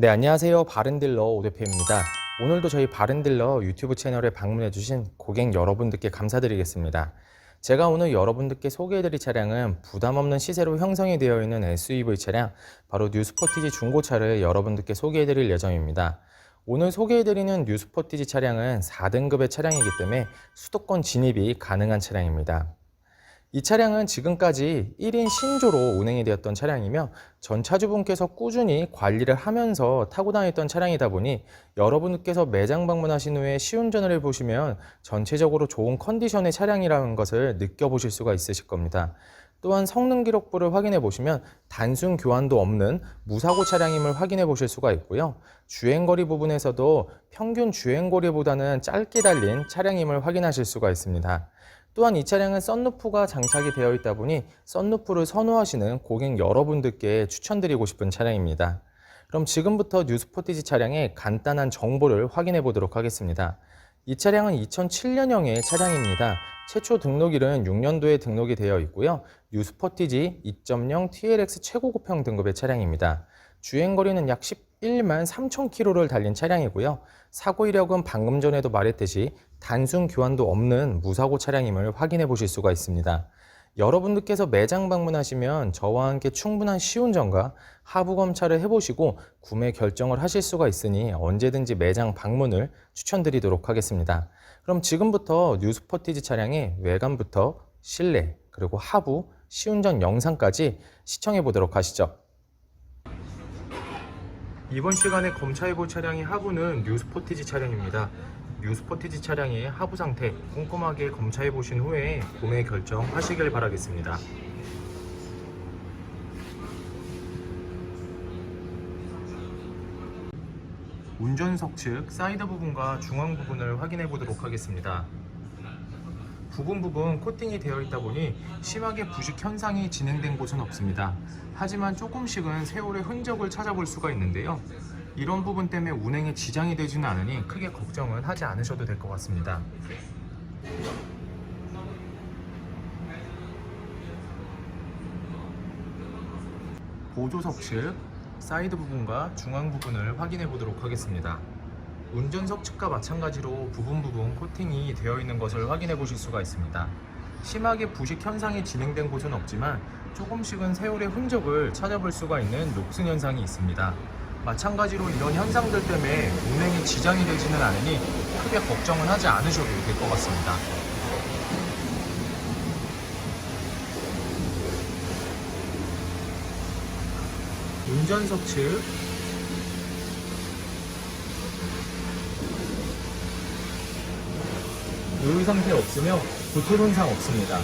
네, 안녕하세요. 바른딜러 오대표입니다. 오늘도 저희 바른딜러 유튜브 채널에 방문해주신 고객 여러분들께 감사드리겠습니다. 제가 오늘 여러분들께 소개해드릴 차량은 부담 없는 시세로 형성이 되어 있는 SUV 차량, 바로 뉴스포티지 중고차를 여러분들께 소개해드릴 예정입니다. 오늘 소개해드리는 뉴스포티지 차량은 4등급의 차량이기 때문에 수도권 진입이 가능한 차량입니다. 이 차량은 지금까지 1인 신조로 운행이 되었던 차량이며 전 차주분께서 꾸준히 관리를 하면서 타고 다녔던 차량이다 보니 여러분께서 매장 방문하신 후에 시운전을 해보시면 전체적으로 좋은 컨디션의 차량이라는 것을 느껴보실 수가 있으실 겁니다. 또한 성능 기록부를 확인해 보시면 단순 교환도 없는 무사고 차량임을 확인해 보실 수가 있고요. 주행거리 부분에서도 평균 주행거리보다는 짧게 달린 차량임을 확인하실 수가 있습니다. 또한 이 차량은 썬루프가 장착이 되어 있다 보니 썬루프를 선호하시는 고객 여러분들께 추천드리고 싶은 차량입니다. 그럼 지금부터 뉴스포티지 차량의 간단한 정보를 확인해 보도록 하겠습니다. 이 차량은 2007년형의 차량입니다. 최초 등록일은 6년도에 등록이 되어 있고요. 뉴스포티지 2.0 TLX 최고급형 등급의 차량입니다. 주행거리는 약 11만 3천 킬로를 달린 차량이고요. 사고 이력은 방금 전에도 말했듯이 단순 교환도 없는 무사고 차량임을 확인해 보실 수가 있습니다. 여러분들께서 매장 방문하시면 저와 함께 충분한 시운전과 하부 검차를 해보시고 구매 결정을 하실 수가 있으니 언제든지 매장 방문을 추천드리도록 하겠습니다. 그럼 지금부터 뉴스포티지 차량의 외관부터 실내 그리고 하부 시운전 영상까지 시청해 보도록 하시죠. 이번 시간에 검차해볼 차량의 하부는 뉴스포티지 차량입니다. 뉴스포티지 차량의 하부 상태 꼼꼼하게 검차해 보신 후에 구매 결정하시길 바라겠습니다. 운전석 측 사이드 부분과 중앙 부분을 확인해 보도록 하겠습니다. 부분 부분 코팅이 되어 있다 보니 심하게 부식 현상이 진행된 곳은 없습니다. 하지만 조금씩은 세월의 흔적을 찾아볼 수가 있는데요. 이런 부분 때문에 운행에 지장이 되지는 않으니 크게 걱정은 하지 않으셔도 될 것 같습니다. 보조석 측 사이드 부분과 중앙 부분을 확인해 보도록 하겠습니다. 운전석 측과 마찬가지로 부분 부분 코팅이 되어 있는 것을 확인해 보실 수가 있습니다. 심하게 부식 현상이 진행된 곳은 없지만 조금씩은 세월의 흔적을 찾아볼 수가 있는 녹슨 현상이 있습니다. 마찬가지로 이런 현상들 때문에 운행에 지장이 되지는 않으니 크게 걱정은 하지 않으셔도 될 것 같습니다. 운전석 측 요일 상태 없으며 도토 현상 없습니다.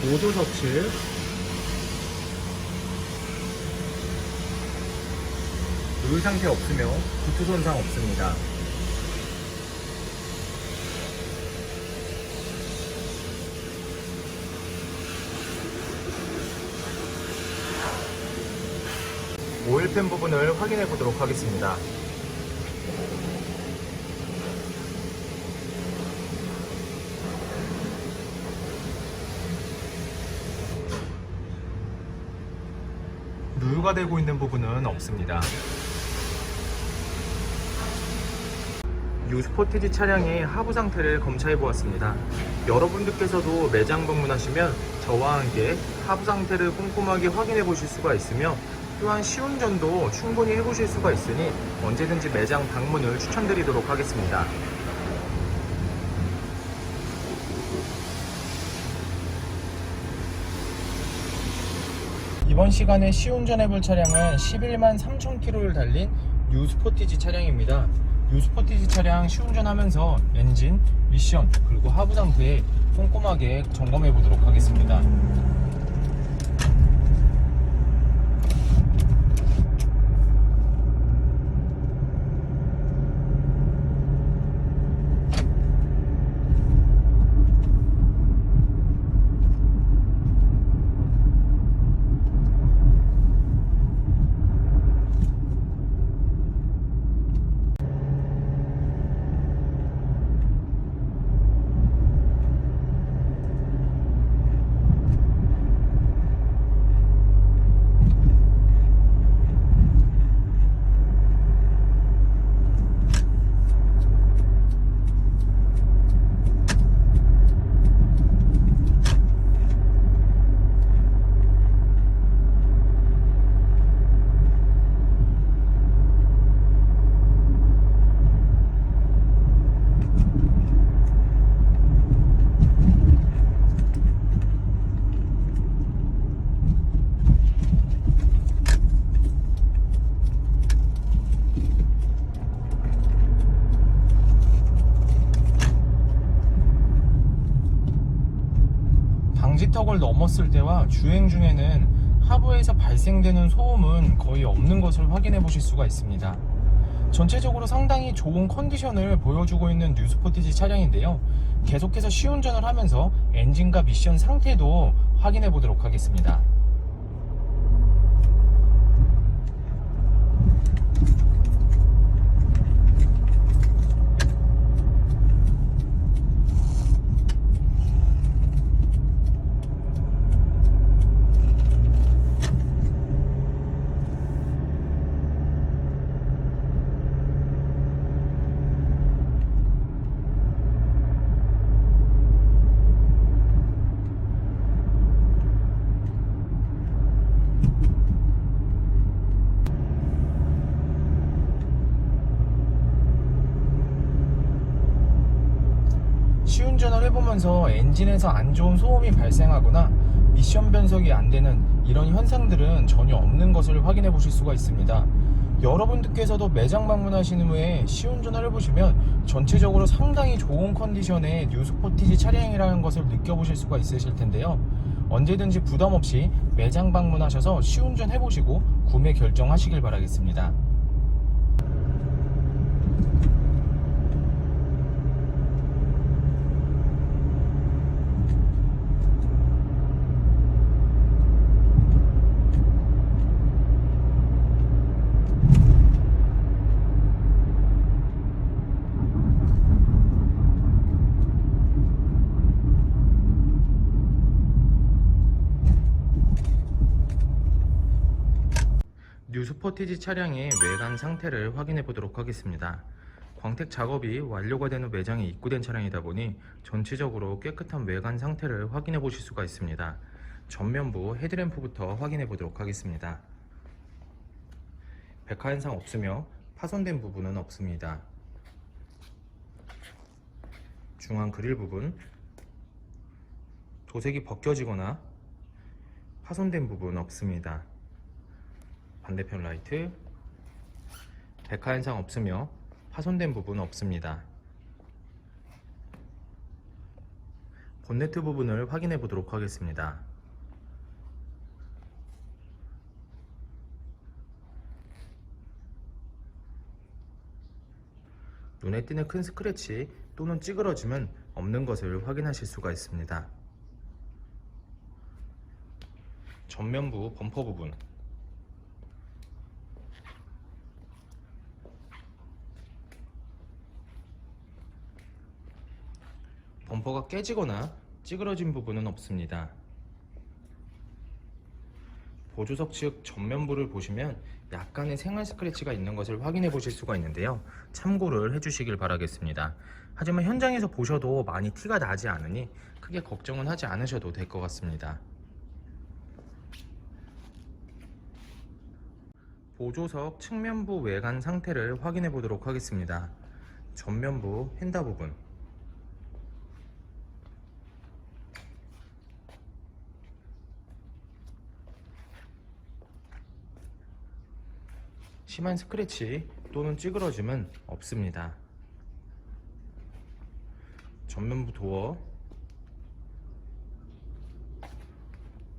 보조석 측 요일 상태 없으며 구토 손상 없습니다. 오일팬 부분을 확인해 보도록 하겠습니다. 누유가 되고 있는 부분은 없습니다. 뉴스포티지 차량의 하부 상태를 검차해 보았습니다. 여러분들께서도 매장 방문하시면 저와 함께 하부 상태를 꼼꼼하게 확인해 보실 수가 있으며 또한 시운전도 충분히 해보실 수가 있으니 언제든지 매장 방문을 추천드리도록 하겠습니다. 이번 시간에 시운전 해볼 차량은 11만 3천 킬로를 달린 뉴스포티지 차량입니다. 뉴스포티지 차량 시운전하면서 엔진, 미션, 그리고 하부 상태 꼼꼼하게 점검해 보도록 하겠습니다. 5m걸 넘었을 때와 주행 중에는 하부에서 발생되는 소음은 거의 없는 것을 확인해 보실 수가 있습니다. 전체적으로 상당히 좋은 컨디션을 보여주고 있는 뉴스포티지 차량인데요. 계속해서 시운전을 하면서 엔진과 미션 상태도 확인해 보도록 하겠습니다. 해보면서 엔진에서 안 좋은 소음이 발생하거나 미션 변속이 안 되는 이런 현상들은 전혀 없는 것을 확인해 보실 수가 있습니다. 여러분들께서도 매장 방문하신 후에 시운전을 해보시면 전체적으로 상당히 좋은 컨디션의 뉴스포티지 차량이라는 것을 느껴보실 수가 있으실 텐데요. 언제든지 부담 없이 매장 방문하셔서 시운전 해보시고 구매 결정하시길 바라겠습니다. 뉴스포티지 차량의 외관 상태를 확인해 보도록 하겠습니다. 광택 작업이 완료가 된후 매장에 입고된 차량이다 보니 전체적으로 깨끗한 외관 상태를 확인해 보실 수가 있습니다. 전면부 헤드램프부터 확인해 보도록 하겠습니다. 백화 현상 없으며 파손된 부분은 없습니다. 중앙 그릴 부분 도색이 벗겨지거나 파손된 부분 없습니다. 반대편 라이트 백화 현상 없으며 파손된 부분 없습니다. 본네트 부분을 확인해 보도록 하겠습니다. 눈에 띄는 큰 스크래치 또는 찌그러짐은 없는 것을 확인하실 수가 있습니다. 전면부 범퍼 부분 범퍼가 깨지거나 찌그러진 부분은 없습니다. 보조석 측 전면부를 보시면 약간의 생활 스크래치가 있는 것을 확인해 보실 수가 있는데요. 참고를 해주시길 바라겠습니다. 하지만 현장에서 보셔도 많이 티가 나지 않으니 크게 걱정은 하지 않으셔도 될 것 같습니다. 보조석 측면부 외관 상태를 확인해 보도록 하겠습니다. 전면부 핸다 부분 심한 스크래치 또는 찌그러짐은 없습니다. 전면부 도어,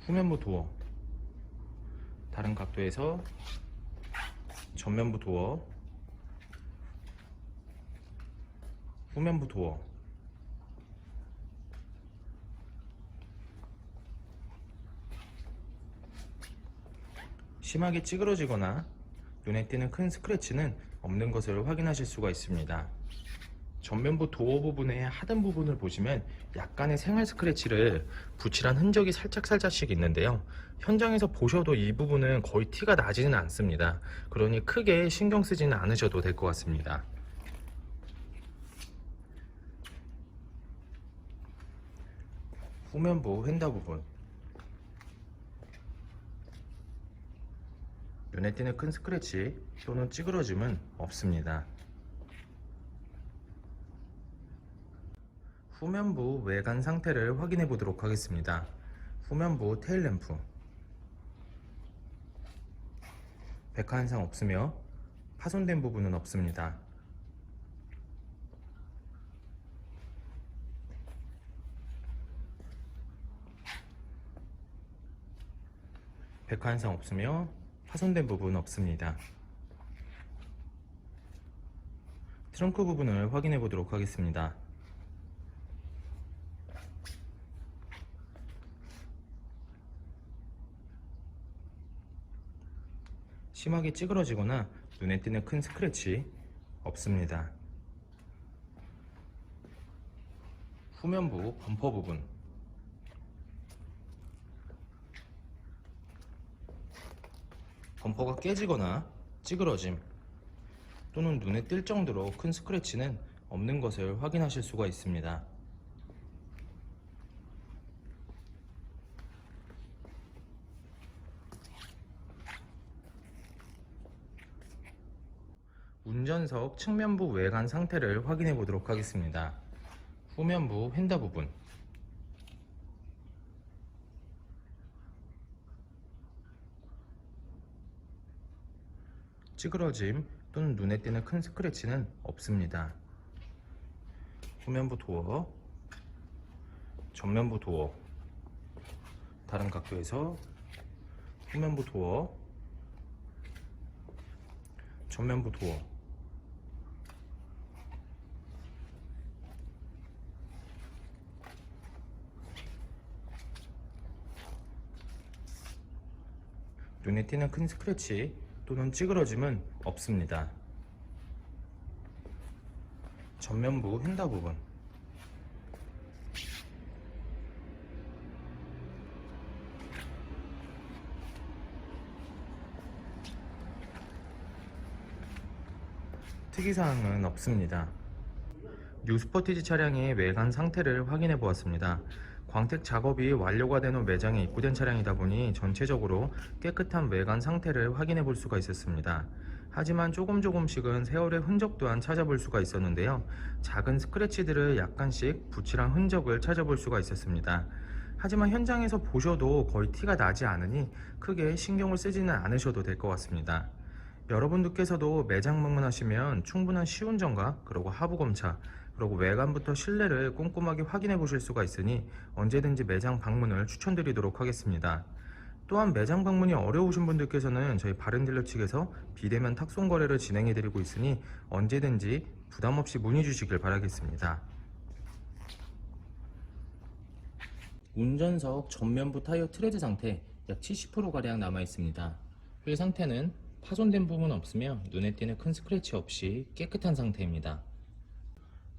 후면부 도어, 다른 각도에서 전면부 도어, 후면부 도어, 심하게 찌그러지거나 눈에 띄는 큰 스크래치는 없는 것을 확인하실 수가 있습니다. 전면부 도어 부분의 하단 부분을 보시면 약간의 생활 스크래치를 붙이란 흔적이 살짝살짝씩 있는데요. 현장에서 보셔도 이 부분은 거의 티가 나지는 않습니다. 그러니 크게 신경 쓰지는 않으셔도 될 것 같습니다. 후면부 휀다 부분 눈에 띄는 큰 스크래치 또는 찌그러짐은 없습니다. 후면부 외관 상태를 확인해 보도록 하겠습니다. 후면부 테일램프 백화 현상 없으며 파손된 부분은 없습니다. 백환상 없으며 파손된 부분 없습니다. 트렁크 부분을 확인해 보도록 하겠습니다. 심하게 찌그러지거나 눈에 띄는 큰 스크래치 없습니다. 후면부 범퍼 부분 범퍼가 깨지거나 찌그러짐 또는 눈에 띌 정도로 큰 스크래치는 없는 것을 확인하실 수가 있습니다. 운전석 측면부 외관 상태를 확인해 보도록 하겠습니다. 후면부 휀다 부분 찌그러짐 또는 눈에 띄는 큰 스크래치는 없습니다. 후면부 도어, 전면부 도어, 다른 각도에서 후면부 도어, 전면부 도어, 눈에 띄는 큰 스크래치 또는 찌그러짐은 없습니다. 전면부 휀다 부분 특이사항은 없습니다. 뉴 스포티지 차량의 외관 상태를 확인해 보았습니다. 광택 작업이 완료가 된후 매장에 입고된 차량이다 보니 전체적으로 깨끗한 외관 상태를 확인해 볼 수가 있었습니다. 하지만 조금 조금씩은 세월의 흔적 또한 찾아볼 수가 있었는데요. 작은 스크래치들을 약간씩 붙이한 흔적을 찾아볼 수가 있었습니다. 하지만 현장에서 보셔도 거의 티가 나지 않으니 크게 신경을 쓰지는 않으셔도 될 것 같습니다. 여러분들께서도 매장 방문하시면 충분한 시운전과 그리고 하부 검차 그리고 외관부터 실내를 꼼꼼하게 확인해 보실 수가 있으니 언제든지 매장 방문을 추천드리도록 하겠습니다. 또한 매장 방문이 어려우신 분들께서는 저희 바른딜러 측에서 비대면 탁송 거래를 진행해 드리고 있으니 언제든지 부담 없이 문의 주시길 바라겠습니다. 운전석 전면부 타이어 트레드 상태 약 70%가량 남아 있습니다. 휠 상태는 파손된 부분 없으며 눈에 띄는 큰 스크래치 없이 깨끗한 상태입니다.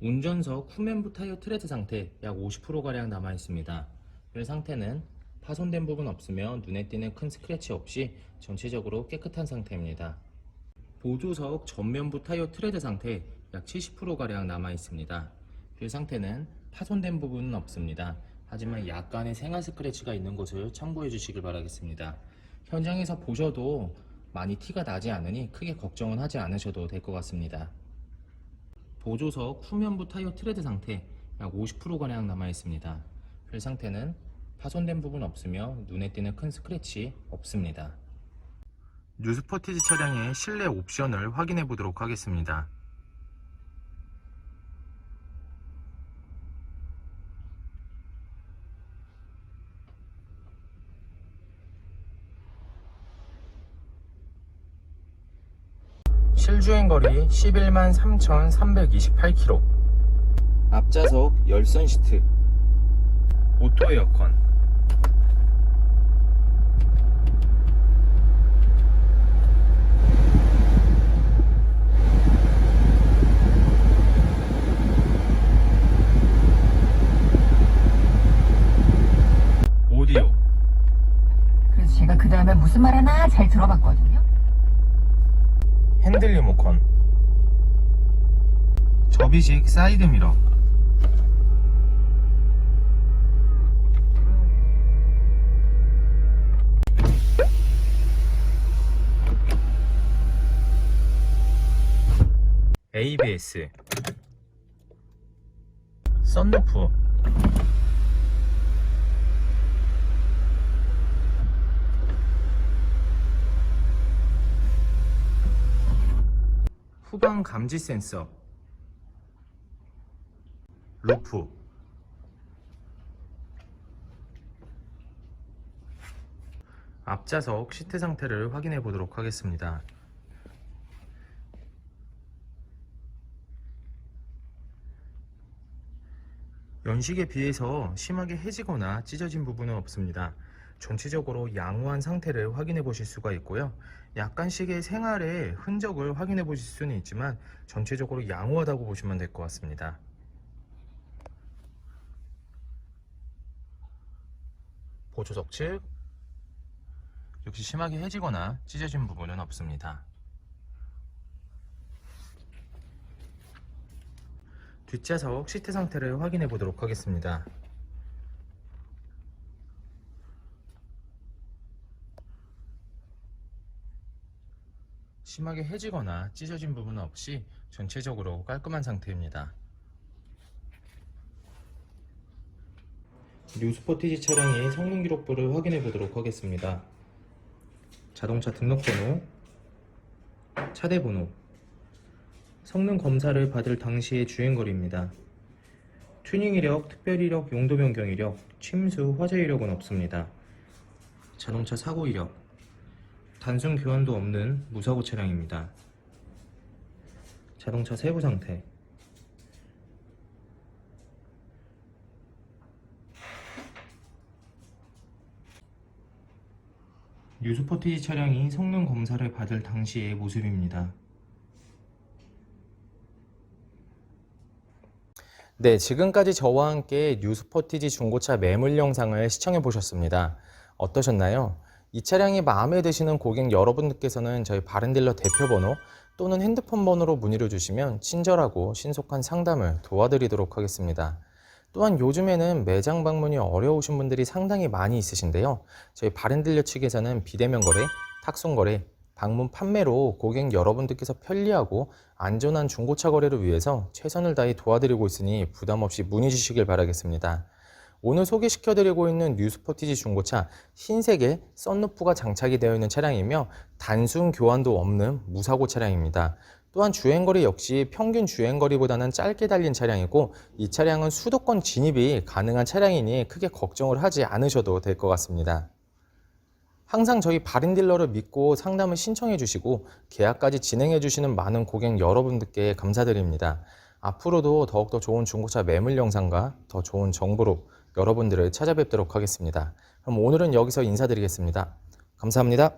운전석 후면부 타이어 트레드 상태 약 50%가량 남아 있습니다. 휠 상태는 파손된 부분 없으며 눈에 띄는 큰 스크래치 없이 전체적으로 깨끗한 상태입니다. 보조석 전면부 타이어 트레드 상태 약 70%가량 남아 있습니다. 휠 상태는 파손된 부분은 없습니다. 하지만 약간의 생활 스크래치가 있는 것을 참고해 주시길 바라겠습니다. 현장에서 보셔도 많이 티가 나지 않으니 크게 걱정은 하지 않으셔도 될 것 같습니다. 보조석 후면부 타이어 트레드 상태 약 50%가량 남아 있습니다. 휠 상태는 파손된 부분 없으며 눈에 띄는 큰 스크래치 없습니다. 뉴스포티지 차량의 실내 옵션을 확인해 보도록 하겠습니다. 실주행 거리 11만 3,328km. 앞좌석 열선 시트. 오토 에어컨. 오디오. 그래서 제가 그 다음에 무슨 말 하나 잘 들어봤거든요. 핸들 리모컨. 접이식 사이드 미러. ABS. 썬루프. 후방 감지 센서 루프 앞좌석 시트 상태를 확인해 보도록 하겠습니다. 연식에 비해서 심하게 해지거나 찢어진 부분은 없습니다. 전체적으로 양호한 상태를 확인해 보실 수가 있고요. 약간씩의 생활의 흔적을 확인해 보실 수는 있지만 전체적으로 양호하다고 보시면 될 것 같습니다. 보조석 측 역시 심하게 해지거나 찢어진 부분은 없습니다. 뒷좌석 시트 상태를 확인해 보도록 하겠습니다. 심하게 해지거나 찢어진 부분은 없이 전체적으로 깔끔한 상태입니다. 뉴 스포티지 차량의 성능 기록부를 확인해 보도록 하겠습니다. 자동차 등록번호, 차대 번호, 성능 검사를 받을 당시의 주행거리입니다. 튜닝 이력, 특별 이력, 용도 변경 이력, 침수, 화재 이력은 없습니다. 자동차 사고 이력, 단순 교환도 없는 무사고 차량입니다. 자동차 세부 상태, 뉴스포티지 차량이 성능 검사를 받을 당시의 모습입니다. 네, 지금까지 저와 함께 뉴스포티지 중고차 매물 영상을 시청해 보셨습니다. 어떠셨나요? 이 차량이 마음에 드시는 고객 여러분들께서는 저희 바른딜러 대표번호 또는 핸드폰 번호로 문의를 주시면 친절하고 신속한 상담을 도와드리도록 하겠습니다. 또한 요즘에는 매장 방문이 어려우신 분들이 상당히 많이 있으신데요. 저희 바른딜러 측에서는 비대면 거래, 탁송 거래, 방문 판매로 고객 여러분들께서 편리하고 안전한 중고차 거래를 위해서 최선을 다해 도와드리고 있으니 부담 없이 문의 주시길 바라겠습니다. 오늘 소개시켜드리고 있는 뉴스포티지 중고차 흰색의 썬루프가 장착이 되어 있는 차량이며 단순 교환도 없는 무사고 차량입니다. 또한 주행거리 역시 평균 주행거리보다는 짧게 달린 차량이고 이 차량은 수도권 진입이 가능한 차량이니 크게 걱정을 하지 않으셔도 될 것 같습니다. 항상 저희 바른 딜러를 믿고 상담을 신청해 주시고 계약까지 진행해 주시는 많은 고객 여러분들께 감사드립니다. 앞으로도 더욱더 좋은 중고차 매물 영상과 더 좋은 정보로 여러분들을 찾아뵙도록 하겠습니다. 그럼 오늘은 여기서 인사드리겠습니다. 감사합니다.